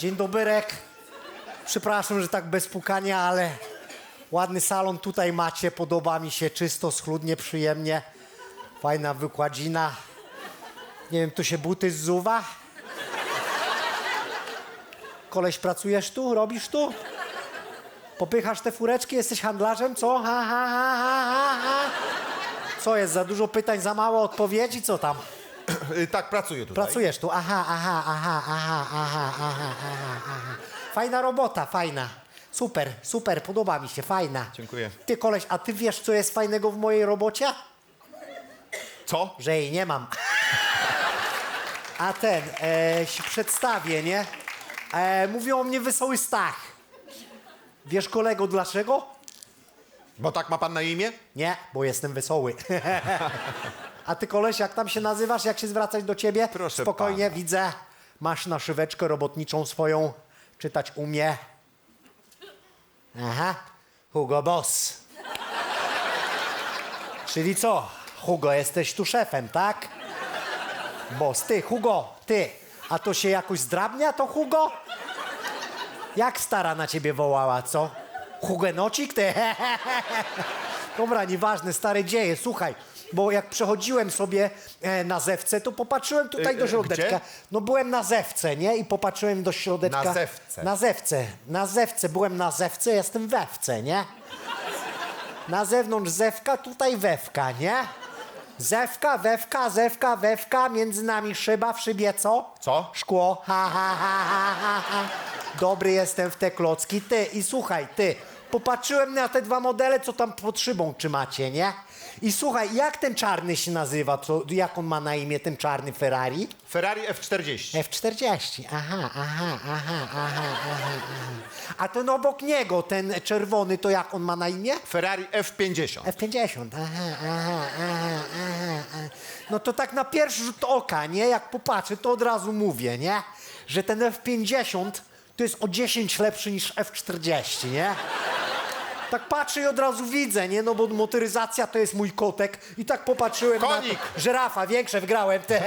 Dzień doberek. Przepraszam, że tak bez pukania, ale ładny salon tutaj macie. Podoba mi się czysto, schludnie, przyjemnie. Fajna wykładzina. Nie wiem, tu się buty zzuwa? Koleś, pracujesz tu? Robisz tu? Popychasz te fureczki? Jesteś handlarzem? Co? Ha, ha, ha, ha, ha. Co jest? Za dużo pytań, za mało odpowiedzi? Co tam? Y, Tak, pracuję tutaj. Pracujesz tu. Aha, aha, aha, aha, aha, aha, aha, aha. Fajna robota, fajna. Super, super, podoba mi się, fajna. Dziękuję. Ty koleś, a ty wiesz, co jest fajnego w mojej robocie? Co? Że jej nie mam. A ten, e, się przedstawię, nie? E, mówią o mnie Wesoły Stach. Wiesz, kolego, dlaczego? Bo tak ma pan na imię? Nie, bo jestem wesoły. A ty koleś, jak tam się nazywasz, jak się zwracać do ciebie? Proszę Spokojnie, pana. widzę. Masz naszyweczkę robotniczą swoją. Czytać umie. Aha, Hugo Boss. Czyli co? Hugo, jesteś tu szefem, tak? Boss, ty, Hugo, ty. A to się jakoś zdrabnia, to Hugo? Jak stara na ciebie wołała, co? Hugenocik, ty? Dobra, nieważne, stare dzieje, słuchaj. Bo jak przechodziłem sobie e, na zewce, to popatrzyłem tutaj E, do e, środeczka. gdzie? No byłem na zewce, nie? I popatrzyłem do środeczka. Na zewce. Na zewce. Na zewce. Byłem na zewce, jestem wewce, nie? Na zewnątrz zewka, tutaj wewka, nie? Zewka, wewka, zewka, wewka, między nami szyba, w szybie co? Co? Szkło, ha, ha, ha, ha, ha, ha. Dobry jestem w te klocki. Ty, i słuchaj, ty, popatrzyłem na te dwa modele, co tam pod szybą trzymacie, nie? I słuchaj, jak ten czarny się nazywa, co, jak on ma na imię, ten czarny Ferrari? Ferrari F40. F40. Aha, aha, aha, aha, aha, aha. A ten obok niego, ten czerwony, to jak on ma na imię? Ferrari F50. F50. Aha, aha, aha, aha, aha. No to tak na pierwszy rzut oka, nie? Jak popatrzę, to od razu mówię, nie? Że ten F50 to jest o 10 lepszy niż F40, nie? Tak patrzę i od razu widzę, nie? No bo motoryzacja to jest mój kotek i tak popatrzyłem Konik. na to. Żyrafa, większe wygrałem, ty.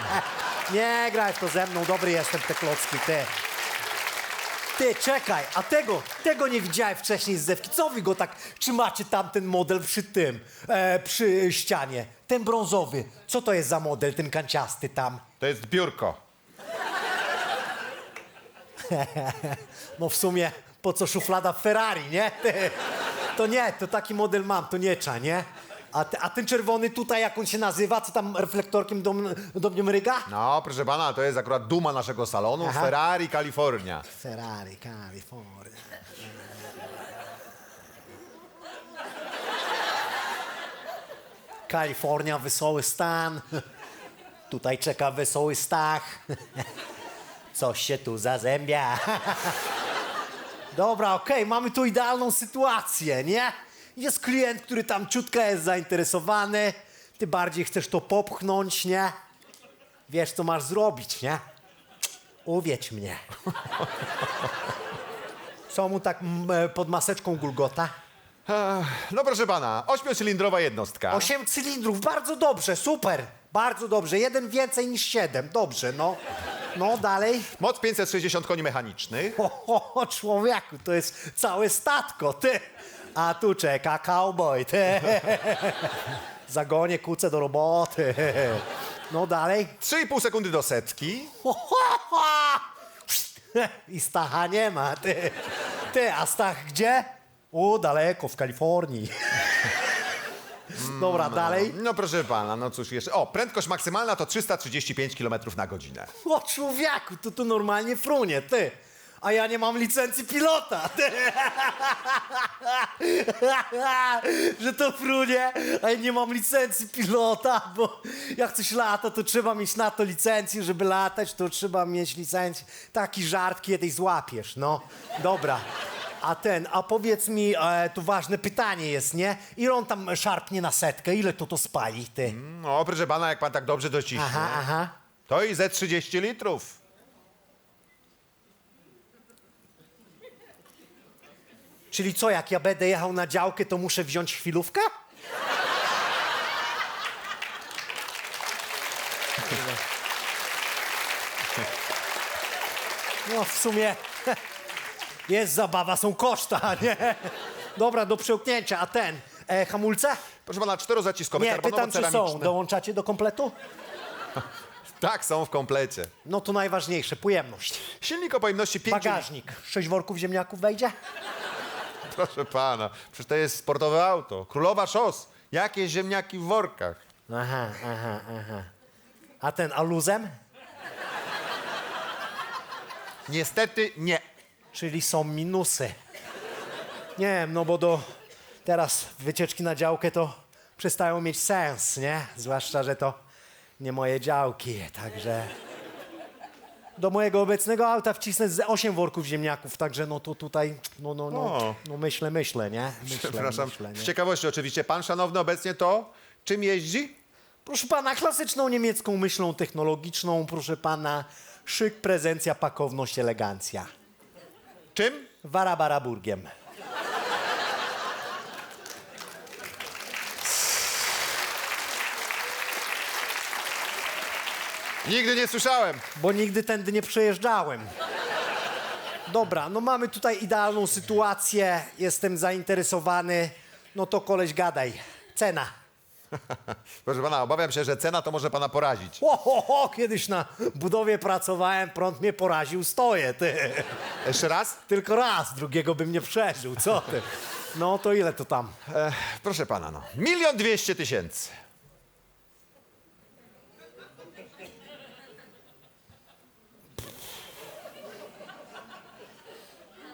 Nie, graj to ze mną, dobry jestem te klocki, ty. Ty, czekaj, a tego, tego nie widziałem wcześniej z zewki. Co wy go tak trzymacie tamten model przy tym, e, przy ścianie? Ten brązowy. Co to jest za model, ten kanciasty tam? To jest biurko. No w sumie, po co szuflada w Ferrari, nie? To nie, to taki model mam, to nie cza, nie? A, te, a ten czerwony tutaj, jak on się nazywa, co tam reflektorkiem do, m- do mnie mryga? No, proszę pana, to jest akurat duma naszego salonu. Aha. Ferrari Kalifornia. Ferrari, Kalifornia. Kalifornia, wesoły stan. Tutaj czeka wesoły Stach. Coś się tu zazębia. Dobra, okej, mamy tu idealną sytuację, nie? Jest klient, który tam ciutka jest zainteresowany. Ty bardziej chcesz to popchnąć, nie? Wiesz, co masz zrobić, nie? Uwiedź mnie. Co mu tak mm, e, pod maseczką gulgota? No proszę pana, ośmiocylindrowa jednostka. Osiem cylindrów, bardzo dobrze, super. Bardzo dobrze, jeden więcej niż siedem, dobrze, no. No, dalej. Moc 560 koni mechanicznych. O, o, o, człowieku, to jest całe statko, ty. A tu czeka cowboy, ty. Zagonie kuce do roboty. No, dalej. 3,5 sekundy do setki. Ho, ho, ho! I Stacha nie ma, ty. Ty, a Stach gdzie? O, daleko, w Kalifornii. Dobra, dalej. No proszę pana, no cóż jeszcze. O, prędkość maksymalna to 335 km na godzinę. O, człowieku, to tu normalnie frunie, ty. A ja nie mam licencji pilota, ty. Że to frunie, a ja nie mam licencji pilota, bo jak coś lata, to trzeba mieć na to licencję, żeby latać, to trzeba mieć licencję. Taki żart kiedyś złapiesz, no. Dobra. A ten, a powiedz mi, e, tu ważne pytanie jest, nie? Ile on tam szarpnie na setkę? Ile to to spali, ty? No proszę pana, jak pan tak dobrze dociśnie. Aha, aha. To i ze 30 litrów. Czyli co, jak ja będę jechał na działkę, to muszę wziąć chwilówkę? No w sumie jest zabawa, są koszta, nie? Dobra, do przełknięcia, a ten, e, hamulce? Proszę pana, czterozaciskowe, Nie, pytam, czy są. karbonowo-ceramiczne. Dołączacie do kompletu? Tak, są w komplecie. No to najważniejsze, pojemność. Silnik o pojemności 5 Bagażnik. Sześć worków ziemniaków wejdzie? Proszę pana, przecież to jest sportowe auto. Królowa szos. Jakie ziemniaki w workach? Aha, aha, aha. A ten aluzem? Niestety nie. Czyli są minusy. Nie wiem, no bo do teraz wycieczki na działkę to przestają mieć sens, nie? Zwłaszcza, że to nie moje działki, także... Do mojego obecnego auta wcisnę z 8 worków ziemniaków, także no to tutaj, no, no, no, O. no myślę, myślę, nie? Myślę, Przepraszam, myślę, nie? z ciekawości oczywiście. Pan szanowny obecnie to czym jeździ? Proszę pana, klasyczną niemiecką myślą technologiczną, proszę pana, szyk, prezencja, pakowność, elegancja. Czym? Warabaraburgiem. Nigdy nie słyszałem. bo nigdy tędy nie przejeżdżałem. Dobra, no mamy tutaj idealną sytuację, jestem zainteresowany. No to koleś gadaj. Cena. Proszę pana, obawiam się, że cena to może pana porazić. Ho, ho, ho, kiedyś na budowie pracowałem, prąd mnie poraził, stoję, ty. Jeszcze raz? Tylko raz, drugiego bym nie przeżył, co ty? No to ile to tam? E, proszę pana, no. Milion dwieście tysięcy.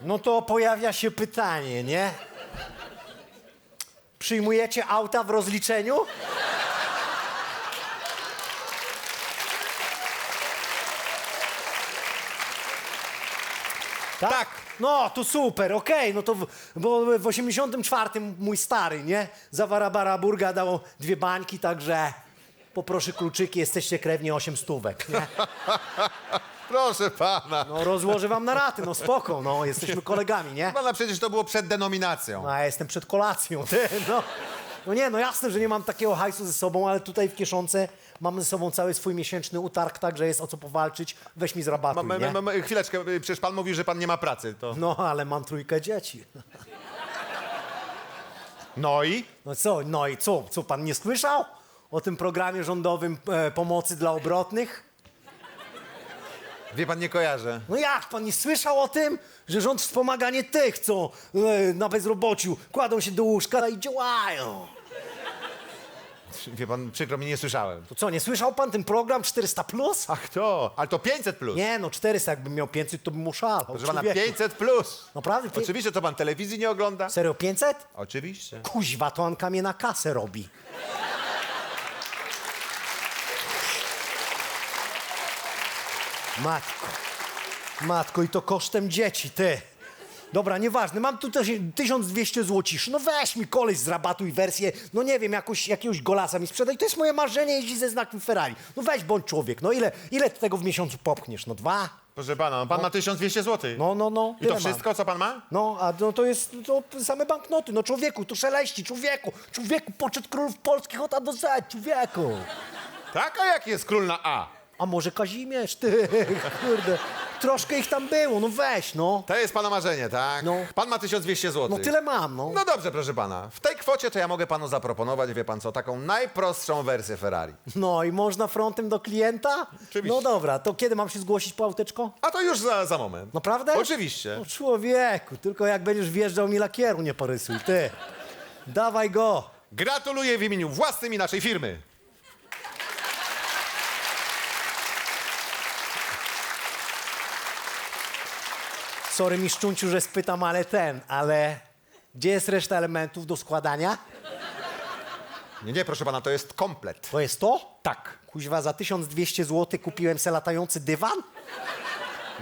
No to pojawia się pytanie, nie? Przyjmujecie auta w rozliczeniu? Tak. No, to super, okej, no to w, bo w 84 mój stary, nie? Za Warabaraburga dał dwie bańki, także poproszę kluczyki, jesteście krewni 8 stówek, nie? Proszę pana. No rozłożę wam na raty, no spoko, no jesteśmy kolegami, nie? Pana przecież to było przed denominacją. No, a ja jestem przed kolacją, ty, no. No nie, no jasne, że nie mam takiego hajsu ze sobą, ale tutaj w kieszonce mam ze sobą cały swój miesięczny utarg, także jest o co powalczyć. Weź mi z rabatu, Ma, nie? ma, ma, chwileczkę, przecież pan mówi, że pan nie ma pracy. To... No, ale mam trójkę dzieci. No i? No co, no i co, co pan nie słyszał o tym programie rządowym e, pomocy dla obrotnych? Wie pan, nie kojarzę. No jak, pan nie słyszał o tym, że rząd wspomaga nie tych, co e, na bezrobociu kładą się do łóżka i działają? Wie pan, przykro mi, nie słyszałem. To co, nie słyszał pan ten program 400+. Plus? Ach to, ale to 500 plus. Nie, no 400, jakbym miał 500, to bym oszalał. Proszę pana, człowieku. 500 plus. Naprawdę? Pię- Oczywiście, to pan telewizji nie ogląda? Serio 500? Oczywiście. Kuźwa, to Anka mnie na kasę robi. Matko. Matko, i to kosztem dzieci, ty. Dobra, nieważne, mam tu też 1200 złociszy. No weź mi koleś z rabatu i wersję, no nie wiem, jakoś, jakiegoś golasa mi sprzedaj. To jest moje marzenie, jeździ ze znakiem Ferrari. No weź, bądź człowiek, no ile, ile ty tego w miesiącu popchniesz? No dwa? Proszę pana, no, pan ma 1200 zł. No, no, no. I tyle to mam. wszystko, co pan ma? No, a no to jest to same banknoty. No człowieku, tu szeleści, człowieku. Człowieku, poczet królów polskich od A do Z, człowieku. Tak, a jaki jest król na A? A może Kazimierz, ty, kurde. Troszkę ich tam było, no weź, no. To jest pana marzenie, tak? No. Pan ma 1200 zł. No tyle mam, no. No dobrze, proszę pana. W tej kwocie to ja mogę panu zaproponować, wie pan co, taką najprostszą wersję Ferrari. No i można frontem do klienta? Oczywiście. No dobra, to kiedy mam się zgłosić po auteczko? A to już za, za moment. Naprawdę? Oczywiście. No człowieku, tylko jak będziesz wjeżdżał mi lakieru nie porysuj, ty. Dawaj go. Gratuluję w imieniu własnym i naszej firmy. Sorry mi szczunciu, że spytam, ale ten, ale gdzie jest reszta elementów do składania? Nie, nie, proszę pana, to jest komplet. To jest to? Tak. Kuźwa, za 1200 zł kupiłem se latający dywan?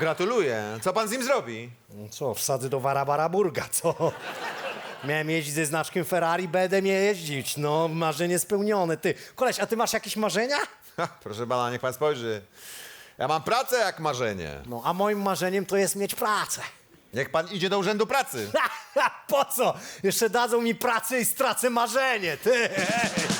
Gratuluję. Co pan z nim zrobi? No co, wsadzę do Warabaraburga, co? Miałem jeździć ze znaczkiem Ferrari, będę mnie jeździć. No, marzenie spełnione, ty. Koleś, a ty masz jakieś marzenia? Ha, proszę pana, niech pan spojrzy. Ja mam pracę jak marzenie. No, a moim marzeniem to jest mieć pracę. Niech pan idzie do urzędu pracy. po co? Jeszcze dadzą mi pracę i stracę marzenie, ty.